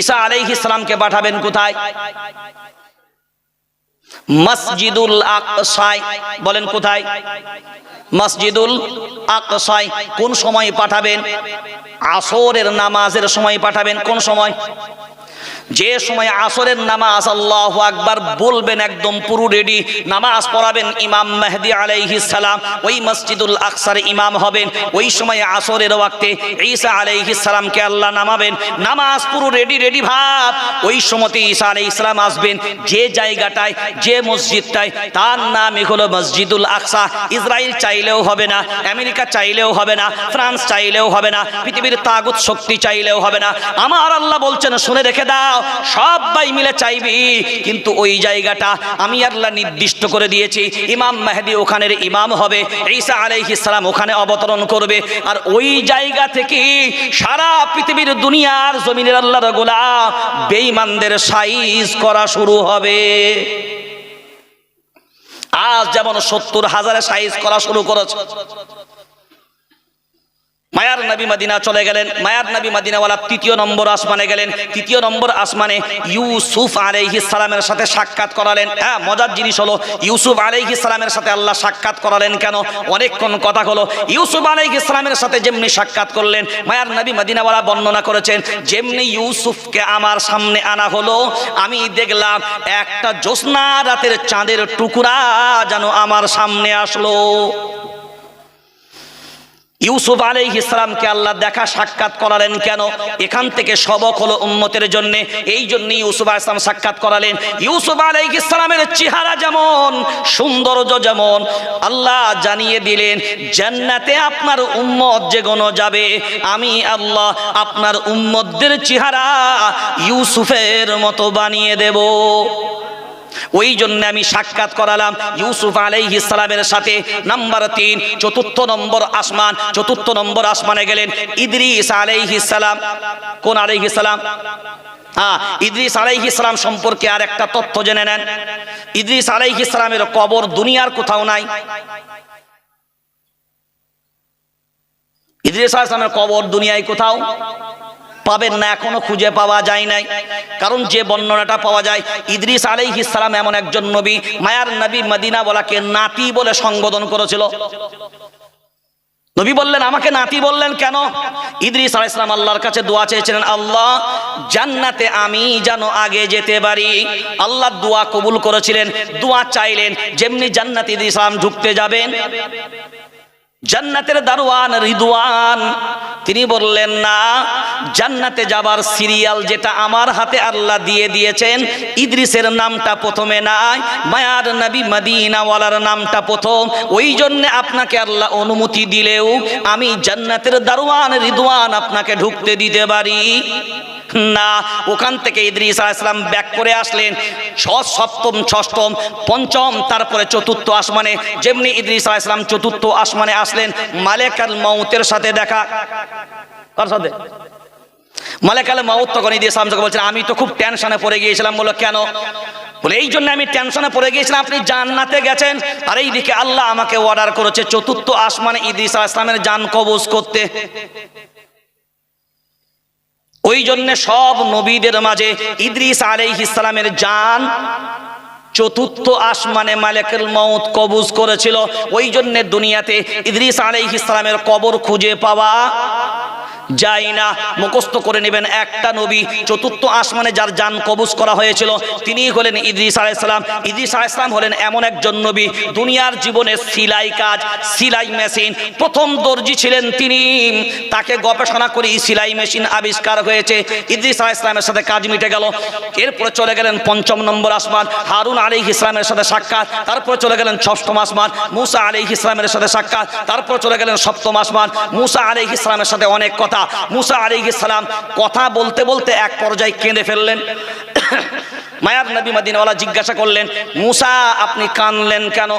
ঈসা আলাইহ ইসলামকে পাঠাবেন কোথায়? মসজিদুল আকসায় বলেন কোথায়? মসজিদুল আকসায় কোন সময় পাঠাবেন? আসরের নামাজের সময় পাঠাবেন। কোন সময়? যে সময় আসরের নামাজ আল্লাহ আকবার বলবেন একদম পুরো রেডি নামাজ পড়াবেন ইমাম মেহদি আলাইহিস সালাম, ওই মসজিদুল আকসার ইমাম হবেন। ওই সময় আসরের ওয়াক্তে ঈসা আলাইহিস সালামকে আল্লাহ নামাবেন। নামাজ পুরো রেডি রেডি ভাব। ওই সময়তে ঈসা আলাইহিস সালাম আসবেন যে জায়গাটায়, যে মসজিদটায়, তার নামই হলো মসজিদুল আকসা। ইসরায়েল চাইলেও হবে না, আমেরিকা চাইলেও হবে না, ফ্রান্স চাইলেও হবে না, পৃথিবীর তাগুত শক্তি চাইলেও হবে না। আমার আল্লাহ বলছেন, শুনে রেখে দাও। সবাই মিলে চাইবি। কিন্তু ওই জায়গাটা আমি আল্লাহ নির্দিষ্ট করে দিয়েছি। ইমাম মেহেদি ওখানের ইমাম হবে, ঈসা সালাম ওখানে অবতরণ করবে। আর ওই জায়গা থেকে সারা পৃথিবীর দুনিয়ার জমিনের আল্লাহর গোলাম বেঈমানদের সাইজ করা শুরু হবে। আজ যেমন সত্তর হাজারে সাইজ করা শুরু করেছে। মায়ার নবী মদিনা চলে গেলেন। মায়ার নবী মদিনাওয়ালা তৃতীয় নম্বর আসমানে গেলেন। তৃতীয় নম্বর আসমানে ইউসুফ আলাইহিস সাথে সাক্ষাৎ করালেন। হ্যাঁ মজার জিনিস হলো, ইউসুফ আলাইহিস সাথে আল্লাহ সাক্ষাৎ করালেন কেন? অনেকক্ষণ কথা হলো, ইউসুফ আলাইহিস সাথে যেমনি সাক্ষাৎ করলেন, মায়ার নবী মদিনাওয়ালা বর্ণনা করেছেন, যেমনি ইউসুফকে আমার সামনে আনা হলো, আমি দেখলাম একটা জ্যোৎস্না রাতের চাঁদের টুকরা যেন আমার সামনে আসলো। ইউসুফ আলাই ইসলামকে আল্লাহ দেখা সাক্ষাৎ করালেন কেন? এখান থেকে সবক হলো উম্মতের জন্য। এই জন্য ইউসুফ আলাইহিস সালাম সাক্ষাৎ করালেন। ইউসুফ আলাই ইসলামের চেহারা যেমন, সৌন্দর্য যেমন, আল্লাহ জানিয়ে দিলেন, জান্নাতে আপনার উম্মত যে গণ যাবে। আমি আল্লাহ আপনার উম্মতদের চেহারা ইউসুফের মতো বানিয়ে দেব। ওই জন্য আমি সাক্ষাৎ করালাম ইউসুফ আলাইহিস সালামের সাথে। নাম্বার তিন, চতুর্থ নম্বর আসমান, চতুর্থ নম্বর আসমানে গেলেন ইদ্রিস আলাইহিস সালাম। কোন আলাইহিস সালাম? হ্যাঁ ইদ্রিস আলাইহিস সালাম সম্পর্কে আর একটা তথ্য জেনে নেন। ইদ্রিস আলাইহিস সালামের কবর দুনিয়ার কোথাও নাই। ইদ্রিস আলাইহিস সালামের কবর দুনিয়ায় কোথাও? পাবেন না, এখনও খুঁজে পাওয়া যায় নাই। কারণ যে বর্ণনাটা পাওয়া যায়, ইদ্রিস আলাইহিস সালাম এমন একজন নবী, মায়ার নবী মদিনা বলাকে নাতি বলে সম্বোধন করেছিল। নবী বললেন, আমাকে নাতি বললেন কেন? ইদ্রিস আলাইহিস ইসলাম আল্লাহর কাছে দোয়া চেয়েছিলেন, আল্লাহ, জান্নাতে আমি যেন আগে যেতে পারি। আল্লাহ দোয়া কবুল করেছিলেন, দোয়া চাইলেন, যেমনি জান্নাত ইদ্রিস সালাম ঢুকতে যাবেন জান্নাতের দারোয়ান, রিদওয়ান। তিনি বললেন, না, জান্নাতে যাবার সিরিয়াল যেটা আমার হাতে আল্লাহ দিয়ে দিয়েছেন, ইদ্রিসের নামটা প্রথমে নাই, মায়ার নবী মদিনাওয়ালার নামটা প্রথম। ওই জন্যে আপনাকে আল্লাহ অনুমতি দিলেও আমি জান্নাতের দারোয়ান, রিদওয়ান আপনাকে ঢুকতে দিতে পারি। না, ওখান থেকে ইদ্রিস আলাইসালাম ব্যাক করে আসলেন। সপ্তম, ষষ্ঠম, পঞ্চম, তারপরে চতুর্থ আসমানে। যেমনি ইদ্রিস আলাইসালাম চতুর্থ আসমানে আসলেন, মালেকাল মাউতের সাথে দেখা। কার সাথে? মালেকাল মাউত তখন ইদ্রিস আলামকে বলছেন, আমি তো খুব টেনশনে পড়ে গিয়েছিলাম। বলো, কেন? বলে, এই জন্য আমি টেনশনে পড়ে গিয়েছিলাম, আপনি জান্নাতে গেছেন। আর এইদিকে আল্লাহ আমাকে অর্ডার করেছে চতুর্থ আসমানে ইদ্রিস আলাইসলামের জান কবজ করতে। ওই জন্য সব নবীদের মাঝে ইদ্রিস আলাইহিস ইসলামের যান চতুর্থ আসমানে মালেকের মত কবুজ করেছিল। ওই জন্য দুনিয়াতে ইদ্রিস আলাইহিস ইসলামের কবর খুঁজে পাওয়া যায় না, মুখস্থ করে নেবেন একটা নবী, চতুর্থ আসমানে যার জান কবুজ করা হয়েছিল তিনি হলেন ইদ্রিস আলাইসালাম ইদ্রিস আলাইসালাম হলেন এমন একজন নবী, দুনিয়ার জীবনে সিলাই কাজ, সিলাই মেশিন, প্রথম দর্জি ছিলেন তিনি। তাকে গবেষণা করে সিলাই মেশিন আবিষ্কার হয়েছে। ইদ্রিস আলাইসালামের সাথে কাজ মিটে গেল। এরপরে চলে গেলেন পঞ্চম নম্বর আসমান, হারুন আলী ইসলামের সাথে সাক্ষাৎ। তারপরে চলে গেলেন ষষ্ঠম আসমান, মুসা আলী ইসলামের সাথে সাক্ষাৎ। তারপর চলে গেলেন সপ্তম আসমান, মুসা আলী ইসলামের সাথে অনেক কথা মুসা আলী ইসলাম কথা বলতে বলতে এক পর্যায়ে কেঁদে ফেললেন। মায়ার নবী মাদিনওয়ালা জিজ্ঞাসা করলেন, মুসা, আপনি কানলেন কেন?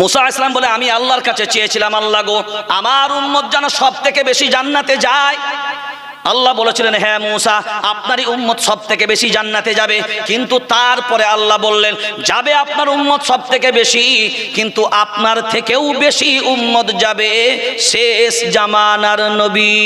মুসা ইসলাম বলে, আমি আল্লাহর কাছে চেয়েছিলাম, আল্লাহ গো, আমার উন্মত যেন সব থেকে বেশি জান্নাতে যায়। আল্লাহ বলেছিলেন হ্যাঁ মৌসা, আপনারই উম্মত সব থেকে বেশি জান্নাতে যাবে। কিন্তু তারপরে আল্লাহ বললেন, যাবে আপনার উম্মত সব থেকে বেশি, কিন্তু আপনার থেকেও বেশি উম্মত যাবে শেষ জামানার নবী।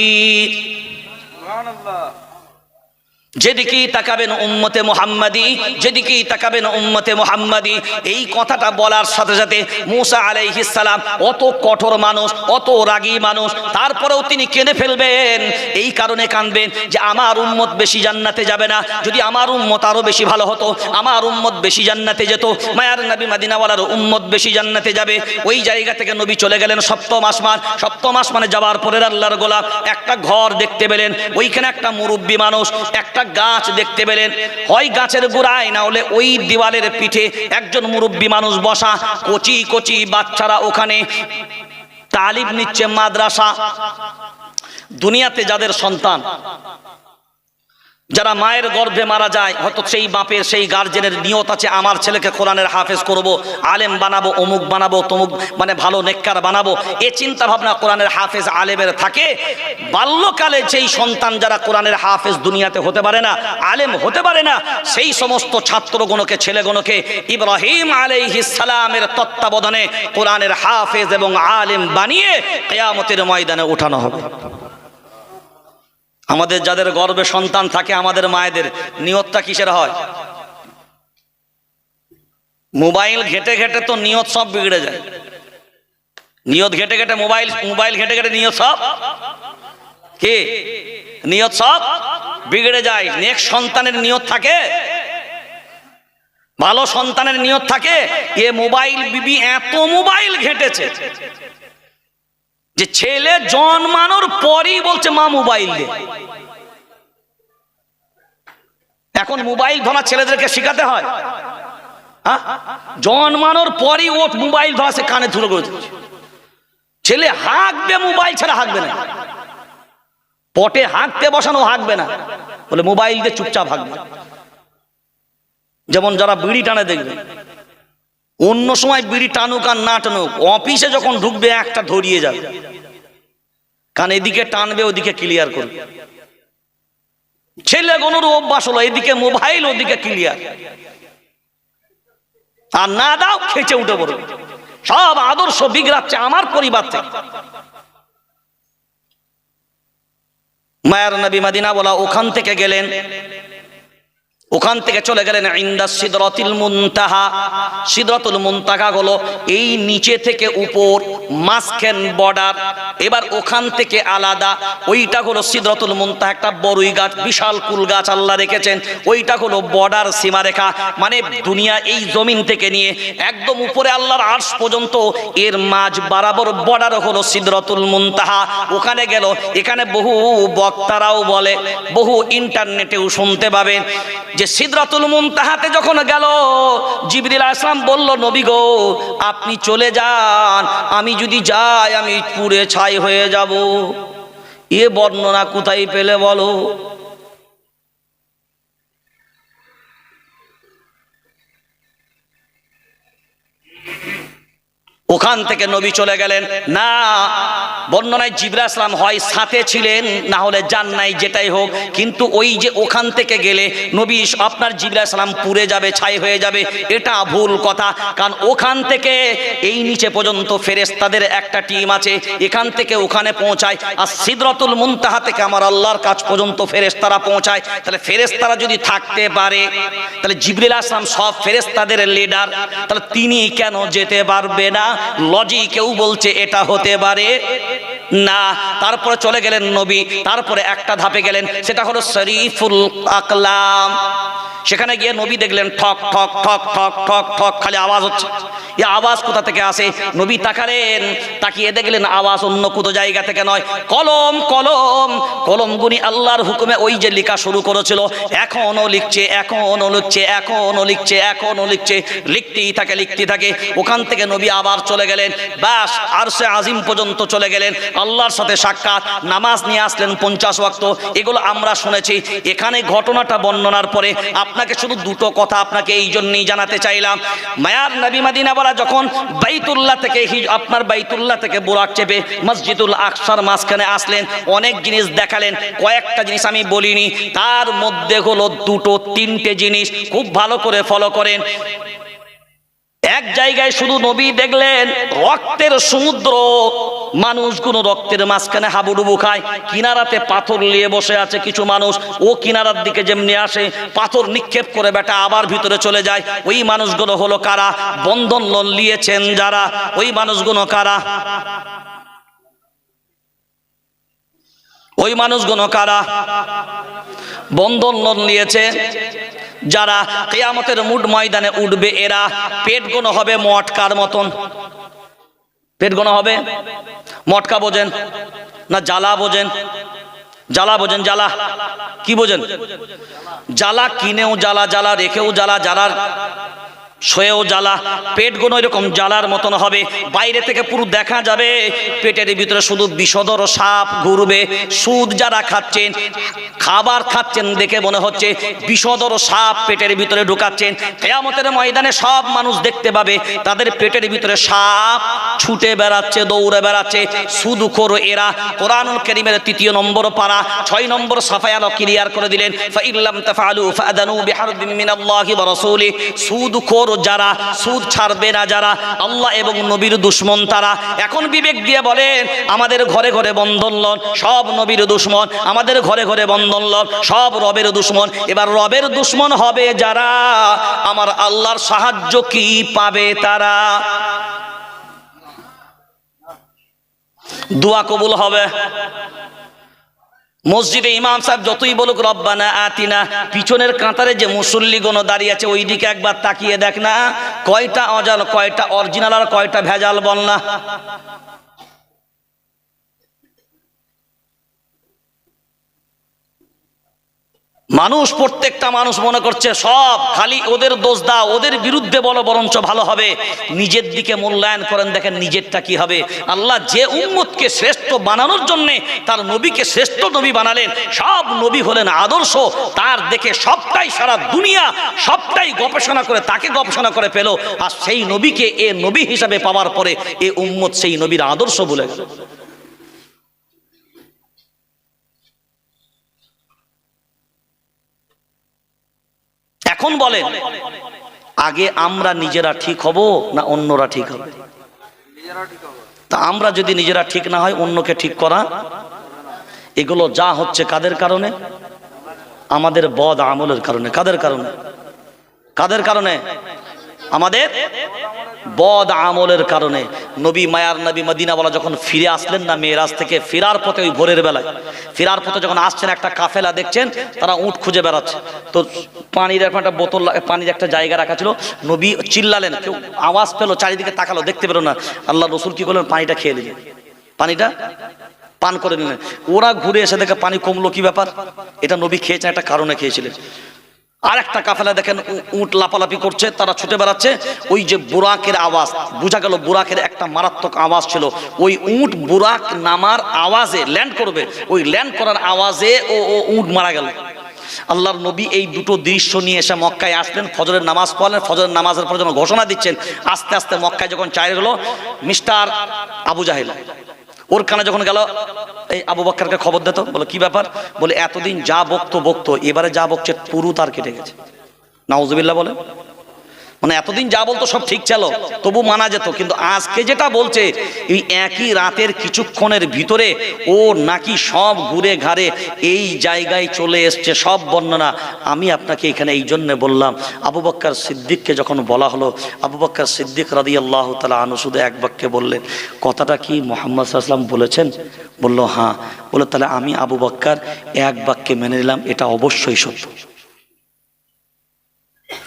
যেদিকেই তাকাবেন উম্মতে মোহাম্মদি, যেদিকেই তাকাবেন উম্মতে মোহাম্মদি, এই কথাটা বলার সাথে সাথে মুসা আলাইহিসালাম অত কঠোর মানুষ, অত রাগী মানুষ, তারপরেও তিনি কেঁদে ফেলবেন। এই কারণে কাঁদবেন যে আমার উম্মত বেশি জান্নাতে যাবে না। যদি আমার উম্মত আরও বেশি ভালো হতো, আমার উম্মত বেশি জান্নাতে যেত, মায়ার নবী মাদিনাওয়ালার উম্মত বেশি জান্নাতে যাবে। ওই জায়গা থেকে নবী চলে গেলেন সপ্তম আসমান। সপ্তম আসমানে যাওয়ার পরের আল্লাহর গোলাপ, একটা ঘর দেখতে পেলেন, ওইখানে একটা মুরব্বী মানুষ, একটা গাছ দেখতে পেলেন। হয় গাছের গোড়ায়, না হলে ওই দিওয়ালের পিঠে একজন মুরব্বী মানুষ বসা, কচি কচি বাচ্চারা ওখানে তালিম নিচ্ছে মাদ্রাসা। দুনিয়াতে যাদের সন্তান যারা মায়ের গর্ভে মারা যায়, হয়তো সেই বাপের সেই গার্জেনের নিয়ত আছে, আমার ছেলেকে কোরআনের হাফেজ করব, আলেম বানাবো, অমুক বানাবো, তমুক মানে ভালো নেককার বানাবো, এ চিন্তা ভাবনা কোরআনের হাফেজ আলেমের থাকে। বাল্যকালে যেই সন্তান যারা কোরআনের হাফেজ দুনিয়াতে হতে পারে না, আলেম হতে পারে না, সেই সমস্ত ছাত্রগণকে, ছেলেগণকে ইব্রাহিম সালামের তত্ত্বাবধানে কোরআনের হাফেজ এবং আলেম বানিয়ে কেয়ামতের ময়দানে ওঠানো হবে। আমাদের যাদের গর্বে সন্তান থাকে আমাদের মায়েদের, নিয়তটা কিসের হয়? মোবাইল ঘেটে ঘেটে তো নিয়ত সব বিগড়ে যায়। নিয়ত ঘেটে ঘেটে মোবাইল মোবাইল ঘেটে ঘেটে নিয়ত সব? কি? নিয়ত সব বিগড়ে যায়। নেক্সট সন্তানের নিয়ত থাকে? ভালো সন্তানের নিয়ত থাকে? এ মোবাইল, বিবি এত মোবাইল ঘেটেছে। যে ছেলে জন্মানোর পরই বলছে, মা, মোবাইল দে। এখন মোবাইল ধরা ছেলেদেরকে শেখাতে হয়। হ্যাঁ? জন্মানোর পরই ও মোবাইল ধরা সে কানে ধুলো করে ছেলে হাঁকবে, মোবাইল ছাড়া হাঁকবে না। পটে হাঁকতে বসানো হাঁকবে না। বলে, মোবাইল দিয়ে চুপচাপ হাঁকবে যেমন যারা বিড়ি টানে দেখবে অন্য সময় বিড়ি টানুক আর না টানুক, অফিসে যখন ঢুকবে, একটা ধরিয়ে যাবে। কারণ এদিকে টানবে, ওদিকে ক্লিয়ার করবে। ছেলে গনুর অভ্যাস হলো, এদিকে মোবাইল ওদিকে ক্লিয়ার আর না দাও, খেচে উঠে পড়বে। সব আদর্শ বিগড়াচ্ছে আমার পরিবার থেকে। মায়ার নবী মাদিনা বলা, ওখান থেকে গেলেন। ওখান থেকে চলে গেলেন ইন্দা সিদরতুল মুনতাহা। সিদরতুল মুনতাহা হলো এই নিচে থেকে উপর, মাঝখান বর্ডার এবার ওখান থেকে আলাদা। ওইটা হলো সিদরতুল মুনতাহা, একটা বড়ই গাছ, বিশাল কুল গাছ আল্লাহ রেখেছেন। ওইটা হলো বর্ডার সীমারেখা। মানে দুনিয়া এই জমিন থেকে নিয়ে একদম উপরে আল্লাহর আর্শ পর্যন্ত, এর মাঝ বরাবর বর্ডার হলো সিদরতুল মুনতাহা। ওখানে গেল, এখানে বহু বক্তারাও বলে, বহু ইন্টারনেটেও শুনতে পাবেন যে সিদরাতুল মুনতাহাতে যখন গেল, জিবরিল আসলাম বলল, নবী গো, আপনি চলে যান, আমি যদি যাই, আমি পুড়ে ছাই হয়ে যাব। এ বর্ণনা কোথায় পেলে বলো? ওখান থেকে নবী চলে গেলেন। না, বর্ণনায় জিবরা আসলাম হয় সাথে ছিলেন, না হলে যান নাই, যেটাই হোক। কিন্তু ওই যে ওখান থেকে গেলে নবী আপনার জিবরা আসলাম পুড়ে যাবে, ছাই হয়ে যাবে, এটা ভুল কথা। কারণ ওখান থেকে এই নিচে পর্যন্ত ফেরেস্তাদের একটা টিম আছে, এখান থেকে ওখানে পৌঁছায়। আর সিদরতুল মুনতাহা থেকে আমার আল্লাহর কাজ পর্যন্ত ফেরেস্তারা পৌঁছায়। তাহলে ফেরেস্তারা যদি থাকতে পারে, তাহলে জিবরিল আসলাম সব ফেরেস্তাদের লিডার তাহলে তিনি কেন যেতে পারবে না? লজিকেও বলছে এটা হতে পারে। না, তারপরে চলে গেলেন নবী, তারপরে একটা ধাপে গেলেন, সেটা হলো শরীফুল আকলাম। সেখানে গিয়ে নবী দেখলেন, ঠক ঠক ঠক ঠক ঠক ঠক, খালি আওয়াজ হচ্ছে। এই আওয়াজ কোথা থেকে আসে? নবী তাকালেন, তাকিয়ে দেখলেন আওয়াজ অন্য কোথা জায়গা থেকে নয়। কলম কলম কলম গুনি আল্লাহর হুকুমে ওই যে লেখা শুরু করেছিল এখনও লিখছে এখনও লিখছে এখনও লিখছে এখনও লিখছে, লিখতেই থাকে লিখতেই থাকে। ওখান থেকে নবী আবার চলে গেলেন, ব্যাস আর সে আজিম পর্যন্ত চলে গেলেন। আল্লাহর সাথে সাক্ষাৎ, নামাজ নিয়ে আসলেন পঞ্চাশ ওয়াক্ত। এগুলো আমরা শুনেছি। এখানে ঘটনাটা বর্ণনার পরে আপনাকে শুধু দুটো কথা আপনাকে এই জন্যই জানাতে চাইলাম। মায়ার নবী মাদিনা বলা যখন বাইতুল্লাহ থেকে আপনার বাইতুল্লাহ থেকে বোরাক চেপে মসজিদুল আকসার মাঝখানে আসলেন, অনেক জিনিস দেখালেন। কয়েকটা জিনিস আমি বলিনি। তার মধ্যে হলো দুটো, তিনটে জিনিস খুব ভালো করে ফলো করেন। এক জায়গায় শুধু নবী দেখলেন, রক্তের সমুদ্র। মানুষগুলো রক্তের মাঝখানে হাবুডুবু খায়। কিনারাতে পাথর নিয়ে বসে আছে কিছু মানুষ। ও কিনারার দিকে যেমনি আসে, পাথর নিক্ষেপ করে বেটা আবার ভিতরে চলে যায়। ওই মানুষগুলো হলো কারা? বন্ধন লোন নিয়েছেন যারা। ওই মানুষগুলো কারা? ওই মানুষগুলো কারা? বন্ধন লোন নিয়েছে। যারা কেয়ামতের মুড ময়দানে উঠবে, এরা পেট গোনো হবে মটকার মতন। পেট গোনো হবে? মটকা বোঝেন না জ্বালা বোঝেন? জ্বালা বোঝেন, জ্বালা। কি বোঝেন? জ্বালা কিনেও জ্বালা জ্বালা রেখেও জ্বালা, জ্বালার শোয়েও জ্বালা পেট গোনো এরকম জ্বালার মতন হবে, বাইরে থেকে পুরো দেখা যাবে, পেটের ভিতরে শুধু বিষদর সাপ ঘুরবে, সুদ যারা খাচ্ছেন, খাবার খাচ্ছেন দেখে মনে হচ্ছে বিষদর সাপ পেটের ভিতরে ঢুকাচ্ছেন। কেয়ামতের ময়দানে সব মানুষ দেখতে পাবে, তাদের পেটের ভিতরে সাপ ছুটে বেড়াচ্ছে, দৌড়ে বেড়াচ্ছে সুদ করো এরা। কোরআনুল করিমের তৃতীয় নম্বর পারা, ছয় নম্বর সাফায়ানো ক্লিয়ার করে দিলেন সুদ খোর যারা সুদ ছাড়বে না, যারা আল্লাহ এবং নবীর দুশ্মন তারা। এখন বিবেক দিয়ে বলেন, আমাদের ঘরে ঘরে বন্ধন লন, সব নবীর দুশ্মন, আমাদের ঘরে ঘরে বন্ধন লন, সব রবের দুশ্মন। এবার রবের দুশ্মন হবে যারা? আমার আল্লাহর সাহায্য কি পাবে তারা? দোয়া কবুল হবে। মসজিদে ইমাম সাহেব যতই বলুক, রব্বানা আতিনা পিছনের কাঁতারে যে মুসল্লিগণ দাঁড়িয়ে আছে ওই দিকে একবার তাকিয়ে দেখ না, কয়টা অজাল, কয়টা অরিজিনাল আর কয়টা ভেজাল বল না। মানুষ, প্রত্যেকটা মানুষ মনে করছে সব খালি ওদের দোষ দাও, ওদের বিরুদ্ধে বলো, বরঞ্চ ভালো হবে। নিজের দিকে মূল্যায়ন করেন, দেখেন নিজেরটা কি হবে। আল্লাহ যে উম্মতকে শ্রেষ্ঠ বানানোর জন্য তার নবীকে শ্রেষ্ঠ নবী বানালেন, সব নবী হলেন আদর্শ। তার দেখে সবটাই সারা দুনিয়া, সবটাই গবেষণা করে, তাকে গবেষণা করে পেল। আর সেই নবীকে এ নবী হিসাবে পাওয়ার পরে এ উম্মত সেই নবীর আদর্শ বলে গেল। এখন বলেন, আগে আমরা নিজেরা ঠিক হব না অন্যরা ঠিক হবে? তা আমরা যদি নিজেরা ঠিক না হয়, অন্যকে ঠিক করা? এগুলো যা হচ্ছে কাদের কারণে? আমাদের বদ আমলের কারণে। কাদের কারণে? কাদের কারণে? আমাদের বদ আমলের কারণে নবী মায়ার নবী মদিনাওয়ালা যখন ফিরে আসলেন না মেয়েরাজ থেকে, ফেরার পথে ওই ভোরের বেলায়, ফেরার পথে যখন আসছেন একটা কাফেলা দেখছেন, তারা উঁট খুঁজে বেড়াচ্ছে। তো পানির একটা বোতল পানির একটা জায়গা রাখা ছিল, নবী চিল্লালেন, কেউ আওয়াজ পেল, চারিদিকে তাকালো, দেখতে পেল না। আল্লাহ রসুল কি করলেন? পানিটা খেয়ে নিলেন। পানিটা পান করে নিলেন। ওরা ঘুরে এসে দেখে পানি কমলো, কি ব্যাপার? এটা নবী খেয়েছেন, একটা কারণে খেয়েছিলেন। আর একটা কাফেলা দেখেন উট লাপালাপি করছে, তারা ছুটে বেড়াচ্ছে। ওই যে বুরাকের আওয়াজ, বোঝা গেল বুরাকের একটা মারাত্মক আওয়াজ ছিল। ওই উট বুরাক নামার আওয়াজে ল্যান্ড করবে। ওই ল্যান্ড করার আওয়াজে ও ও উট মারা গেল। আল্লাহর নবী এই দুটো দৃশ্য নিয়ে এসে মক্কায় আসলেন, ফজরের নামাজ পড়লেন, ফজরের নামাজের পর যখন ঘোষণা দিচ্ছেন, আস্তে আস্তে মক্কায় যখন চাই হলো, মিস্টার আবু জাহিল ওর কানে যখন গেল, এই আবু বাক্কারকে খবর দিত, বলে, কি ব্যাপার? বলে, এতদিন যা বকতো বকতো, এবারে যা বকছে, পুরু তার কেটে গেছে। নাউজবিল্লা বলে মানে এতদিন যা বলতো সব ঠিক ছিল, তবু মানা যেত। কিন্তু আজকে যেটা বলছে, এই একই রাতের কিছুক্ষণের ভিতরে ও নাকি সব ঘুরে ঘাড়ে এই জায়গায় চলে এসছে, সব বর্ণনা। আমি আপনাকে এখানে এই জন্য বললাম, আবু বক্কর সিদ্দিককে যখন বলা হলো, আবু বক্কর সিদ্দিক রাদি আল্লাহ তালা আনু শুধু এক বাক্যে বললেন, কথাটা কি মোহাম্মদ সাল্লাম বলেছেন? বলল হ্যাঁ। বলে তাহলে আমি আবু বক্কর এক বাক্যে মেনে নিলাম, এটা অবশ্যই সত্য।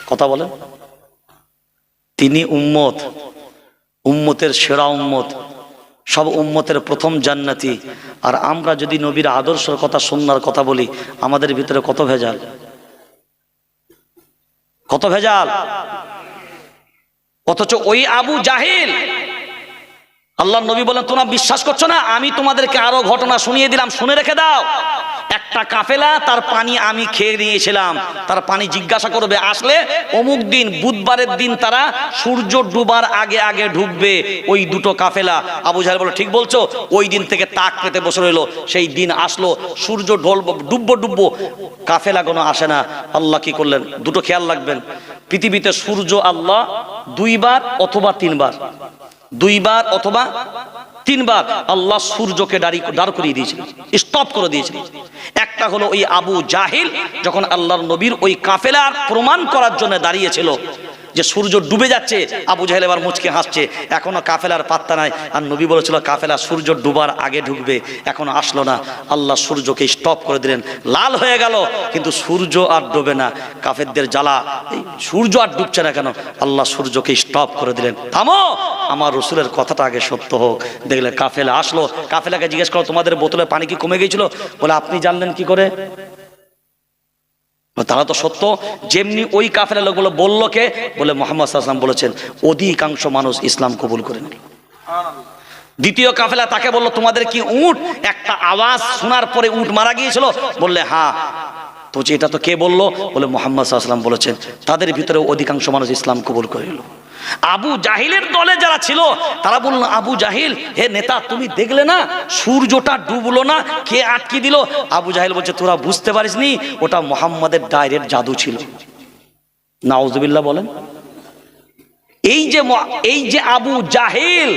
কথা বলেন। তিনি উম্মত, উম্মতের সেরা উম্মত, সব উম্মতের প্রথম জান্নাতি। আর আমরা যদি নবীর আদর্শের কথা শুননার কথা বলি, আমাদের ভিতরে কত ভেজাল? কত ভেজাল? অথচ ওই আবু জাহিল আল্লাহ নবী বলেন, তোমরা বিশ্বাস করছ না? আমি তোমাদেরকে আরও ঘটনা শুনিয়ে দিলাম। শুনে রেখে দাও। একটা কাফেলা, তার পানি আমি খেয়ে নিয়েছিলাম। তার পানি জিজ্ঞাসা করবে, আসলে অমুক দিন, বুধবারের দিন তারা সূর্য ডুবার আগে আগে ঢুকবে ওই দুটো কাফেলা। আবু জাহেল বলে, ঠিক বলছো, ওই দিন থেকে তাক পেতে বসে রইল, সেই দিন আসলো, সূর্য ঢোল ডুববো ডুববো। কাফেলা কোনো আসে না। আল্লাহ কি করলেন? দুটো খেয়াল রাখবেন। পৃথিবীতে সূর্য, আল্লাহ দুইবার অথবা তিনবার। দুইবার অথবা তিনবার আল্লাহ সূর্যকে দাঁড়ি দাঁড় করিয়ে দিয়েছিলেন স্টপ করে দিয়েছিলেন। একটা হলো ওই আবু জাহিল, যখন আল্লাহর নবীর ওই কাফেলার প্রমাণ করার জন্য দাঁড়িয়েছিল যে সূর্য ডুবে যাচ্ছে, আবু জাহেল এবার মুচকে হাসছে। এখনও কাফেলার পাত্তা নাই। আর নবী বলেছিল, কাফেলা, সূর্য ডুবার আগে ঢুকবে, এখনও আসলো না। আল্লাহ সূর্যকে স্টপ করে দিলেন। লাল হয়ে গেল, কিন্তু সূর্য আর ডুবে না। কাফেরদের জ্বালা, এই সূর্য আর ডুবছে না কেন? আল্লাহ সূর্যকে স্টপ করে দিলেন। থামো! আমার রসুলের কথাটা আগে সত্য হোক। দেখলে কাফেলা আসলো। কাফেলাকে জিজ্ঞেস করো তোমাদের বোতলে পানি কি কমে গিয়েছিল বলে, আপনি জানলেন কি করে? তারা তো সত্য। যেমনি ওই কাফেলা লোকগুলো বলল কে? বলে মোহাম্মদ সাল্লাম বলেছেন, অধিকাংশ মানুষ ইসলাম কবুল করে নিল। দ্বিতীয় কাফেলা তাকে বলল, তোমাদের কি উট? একটা আওয়াজ শোনার পরে উট মারা গিয়েছিল? বললে হ্যাঁ তো এটা তো কে বলল? বলে মোহাম্মদ সাল্লাম বলেছেন, তাদের ভিতরে অধিকাংশ মানুষ ইসলাম কবুল করে নিল। আবু জাহিলের দলে যারা ছিল, তারা বলল, আবু জাহিল, হে নেতা, তুমি দেখলে না? সূর্যটা ডুবলো না? কে আটকে দিল? আবু জাহিল বলছে, তোরা বুঝতে পারিসনি, ওটা মোহাম্মদের ডাইরেক্ট জাদু ছিল। নাউজুবিল্লাহ বলেন। এই যে এই যে আবু জাহিল,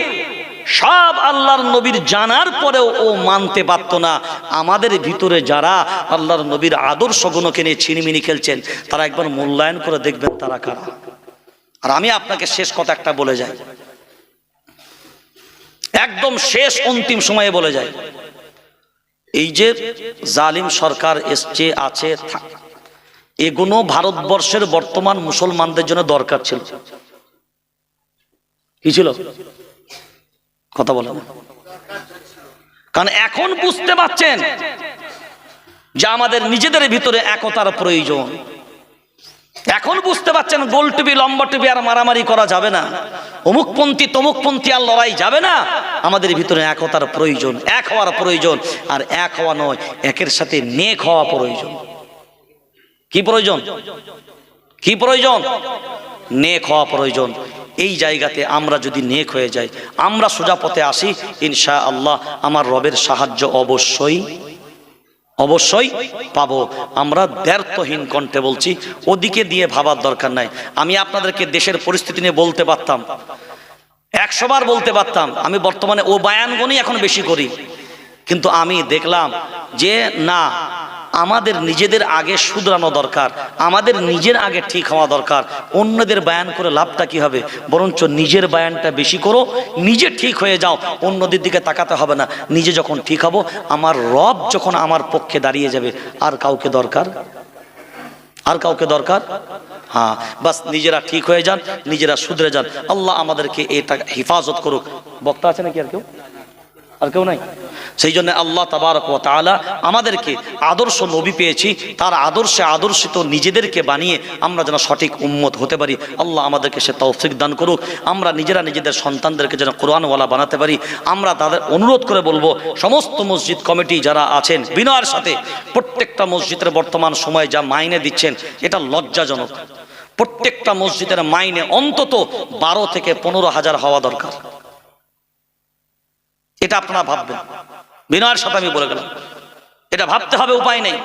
সব আল্লাহর নবীর জানার পরেও ও মানতে পারতো না। আমাদের ভিতরে যারা আল্লাহর নবীর আদর্শগুলোকে নিয়ে ছিনিমিনি খেলছেন, তারা একবার মূল্যায়ন করে দেখবেন তারা কারা। আর আমি আপনাকে শেষ কথা একটা বলে যাই। একদম শেষ অন্তিম সময়ে বলে যাই। এই যে জালিম সরকার এসছে, আছে এগুলো ভারতবর্ষের বর্তমান মুসলমানদের জন্য দরকার ছিল। কি ছিল? কথা বলেন। কারণ এখন বুঝতে পারছেন যে আমাদের নিজেদের ভিতরে একতার প্রয়োজন। এখন বুঝতে পারছেন গোল টুপি, লম্বা টুপি আর মারামারি করা যাবে না। অমুকপন্থী তমুকপন্থী আর লড়াই যাবে না। আমাদের ভিতরে একতার প্রয়োজন, এক হওয়ার প্রয়োজন, আর এক হওয়া নয়, একের সাথে নেক হওয়া প্রয়োজন। কি প্রয়োজন? কি প্রয়োজন? নেক হওয়া প্রয়োজন। এই জায়গাতে আমরা যদি নেক হয়ে যাই, আমরা সোজা পথে আসি ইনশা আল্লাহ আমার রবের সাহায্য অবশ্যই অবশ্যই পাবো। আমরা দ্ব্যর্থহীন কণ্ঠে বলছি, ওদিকে দিয়ে ভাবার দরকার নাই। আমি আপনাদেরকে দেশের পরিস্থিতি নিয়ে বলতে পারতাম। একশোবার বলতে পারতাম। আমি বর্তমানে ও বায়ানগণই এখন বেশি করি। কিন্তু আমি দেখলাম যে না আমাদের নিজেদের আগে শুধরানো দরকার, আমাদের নিজের আগে ঠিক হওয়া দরকার। অন্যদের বায়ান করে লাভটা কি হবে? বরঞ্চ নিজের বায়ানটা বেশি করো, নিজে ঠিক হয়ে যাও, অন্যদের দিকে তাকাতে হবে না। নিজে যখন ঠিক হব, আমার রব যখন আমার পক্ষে দাঁড়িয়ে যাবে, আর কাউকে দরকার? আর কাউকে দরকার? হ্যাঁ বাস নিজেরা ঠিক হয়ে যান, নিজেরা শুধরে যান। আল্লাহ আমাদেরকে এটা হেফাজত করুক। বক্তা আছে নাকি আর কেউ? আর কেউ নাই। সেই জন্য আল্লাহ তাবারক ওয়া তাআলা আমাদেরকে আদর্শ নবী পেয়েছি, তার আদর্শে আদর্শিত নিজেদেরকে বানিয়ে আমরা যেন সঠিক উম্মত হতে পারি। আল্লাহ আমাদেরকে সে তৌফিক দান করুক। আমরা নিজেরা নিজেদের সন্তানদেরকে যেন কোরআনওয়ালা বানাতে পারি। আমরা তাদের অনুরোধ করে বলব, সমস্ত মসজিদ কমিটি যারা আছেন, বিনয়ের সাথে প্রত্যেকটা মসজিদের বর্তমান সময়ে যা মাইনে দিচ্ছেন, এটা লজ্জাজনক। প্রত্যেকটা মসজিদের মাইনে অন্তত বারো থেকে পনেরো হাজার হওয়া দরকার। এটা আপনারা ভাববেন। বিনয়ের সাথে আমি বলে গেলাম। এটা ভাবতে হবে উপায় নেই।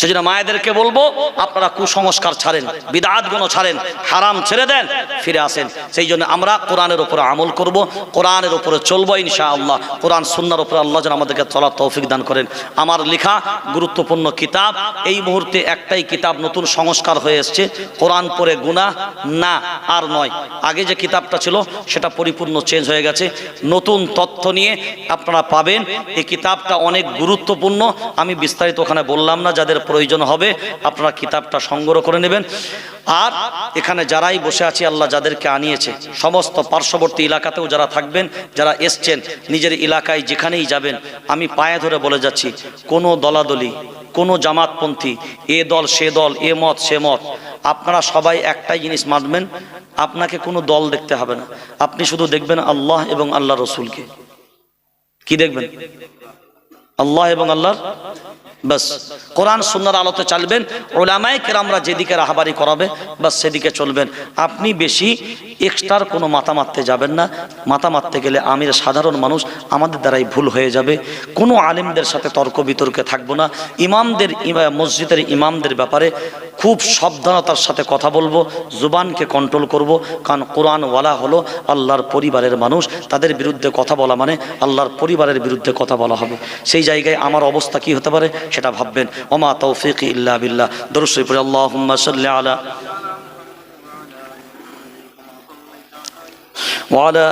সেজন্য মায়েদেরকে বলব, আপনারা কুসংস্কার ছাড়েন বিদাত গুণ ছাড়েন, হারাম ছেড়ে দেন, ফিরে আসেন। সেই জন্য আমরা কোরআনের উপরে আমল করব, কোরআনের উপরে চলবো ইনশা আল্লাহ কোরআন, সুন্নার উপরে আল্লাহ যেন আমাদেরকে চলার তৌফিক দান করেন। আমার লেখা গুরুত্বপূর্ণ কিতাব, এই মুহূর্তে একটাই কিতাব নতুন সংস্কার হয়ে এসছে, কোরআন পরে গুণা না, আর নয়। আগে যে কিতাবটা ছিল, সেটা পরিপূর্ণ চেঞ্জ হয়ে গেছে। নতুন তথ্য নিয়ে আপনারা পাবেন। এই কিতাবটা অনেক গুরুত্বপূর্ণ। আমি বিস্তারিত ওখানে বললাম না, যাদের প্রয়োজন হবে, আপনারা কিতাবটা সংগ্রহ করে নেবেন। আর এখানে যারাই বসে আছি, আল্লাহ যাদেরকে আনিয়েছে, সমস্ত পার্শ্ববর্তী এলাকাতেও যারা থাকবেন, যারা এসছেন, নিজের এলাকায় যেখানেই যাবেন, আমি পায়ে ধরে বলে যাচ্ছি, কোনো দলাদলি, কোনো জামাতপন্থী, এ দল, সে দল, এ মত, সে মত, আপনারা সবাই একটাই জিনিস মানবেন, আপনাকে কোনো দল দেখতে হবে না। আপনি শুধু দেখবেন আল্লাহ এবং আল্লাহ রসুলকে। কি দেখবেন? আল্লাহ এবং আল্লাহর বাস, কোরআন সুন্নার আলোতে চালবেন ওলামায় কেরামরা যেদিকে রাহাবারি করাবে, বাস সেদিকে চলবেন। আপনি বেশি এক্সট্রার কোনো মাথা মারতে যাবেন না। মাথা মারতে গেলে আমির সাধারণ মানুষ আমাদের দ্বারাই ভুল হয়ে যাবে। কোনো আলিমদের সাথে তর্ক বিতর্কে থাকব না। ইমামদের, ইমা- মসজিদের ইমামদের ব্যাপারে খুব সাবধানতার সাথে কথা বলব, জুবানকে কন্ট্রোল করব। কারণ কোরআনওয়ালা হলো আল্লাহর পরিবারের মানুষ। তাদের বিরুদ্ধে কথা বলা মানে আল্লাহর পরিবারের বিরুদ্ধে কথা বলা হবে। সেই জায়গায় আমার অবস্থা কি হতে পারে? সেটা ভাববেন ওমা তৌফিক ইল্লা বিল্লাহ দরুসরি আল্লাহ সাল্লি আলা ওয়ালা